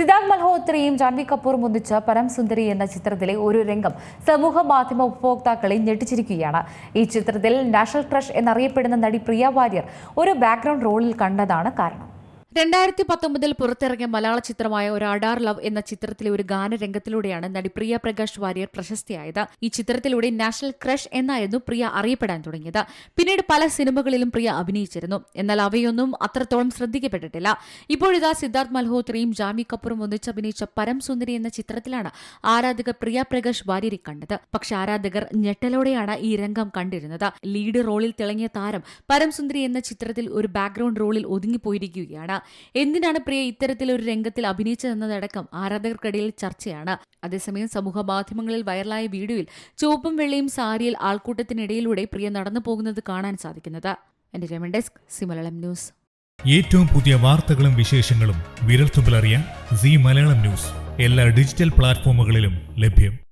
സിദ്ധാർത്ഥ് മൽഹോത്രയും ജാൻവി കപൂറും ഒന്നിച്ച പരം സുന്ദരി എന്ന ചിത്രത്തിലെ ഒരു രംഗം സമൂഹ മാധ്യമ ഉപഭോക്താക്കളെ ഞെട്ടിച്ചിരിക്കുകയാണ്. ഈ ചിത്രത്തിൽ നാഷണൽ ക്രഷ് എന്നറിയപ്പെടുന്ന നടി പ്രിയ വാര്യർ ഒരു ബാക്ക്ഗ്രൗണ്ട് റോളിൽ കണ്ടതാണ് കാരണം. രണ്ടായിരത്തി പത്തൊമ്പതിൽ പുറത്തിറങ്ങിയ മലയാള ചിത്രമായ ഒരു അഡാർ ലവ് എന്ന ചിത്രത്തിലെ ഒരു ഗാനരംഗത്തിലൂടെയാണ് നടി പ്രിയ പ്രകാശ് വാര്യർ പ്രശസ്തിയായത്. ഈ ചിത്രത്തിലൂടെ നാഷണൽ ക്രഷ് എന്നായിരുന്നു പ്രിയ അറിയപ്പെടാൻ തുടങ്ങിയത്. പിന്നീട് പല സിനിമകളിലും പ്രിയ അഭിനയിച്ചിരുന്നു. എന്നാൽ അവയൊന്നും അത്രത്തോളം ശ്രദ്ധിക്കപ്പെട്ടിട്ടില്ല. ഇപ്പോഴിതാ സിദ്ധാർത്ഥ് മൽഹോത്രയും ജാമി കപൂറും പരം സുന്ദരി എന്ന ചിത്രത്തിലാണ് ആരാധകർ പ്രിയ പ്രകാശ് വാര്യരെ കണ്ടത്. പക്ഷെ ആരാധകർ ഞെട്ടലോടെയാണ് ഈ രംഗം കണ്ടിരുന്നത്. ലീഡ് റോളിൽ തിളങ്ങിയ താരം പരം സുന്ദരി എന്ന ചിത്രത്തിൽ ഒരു ബാക്ക്ഗ്രൗണ്ട് റോളിൽ ഒതുങ്ങിപ്പോയിരിക്കുകയാണ്. എന്തിനാണ് പ്രിയ ഇത്തരത്തിലൊരു രംഗത്തിൽ അഭിനയിച്ചതെന്നതടക്കം ആരാധകർക്കിടയിൽ ചർച്ചയാണ്. അതേസമയം സമൂഹ മാധ്യമങ്ങളിൽ വൈറലായ വീഡിയോയിൽ ചുവപ്പും വെള്ളിയും സാരിയിൽ ആൾക്കൂട്ടത്തിനിടയിലൂടെ പ്രിയ നടന്നു പോകുന്നത് കാണാൻ സാധിക്കുന്നത്. എന്റെ രമൺ ഡെസ്ക് സിമലളം ന്യൂസ്. ഏറ്റവും പുതിയ വാർത്തകളും വിശേഷങ്ങളും വിരൽത്തുമ്പിലറിയാൻ സി മലയാളം ന്യൂസ്. എല്ലാ ഡിജിറ്റൽ പ്ലാറ്റ്ഫോമുകളിലും ലഭ്യം.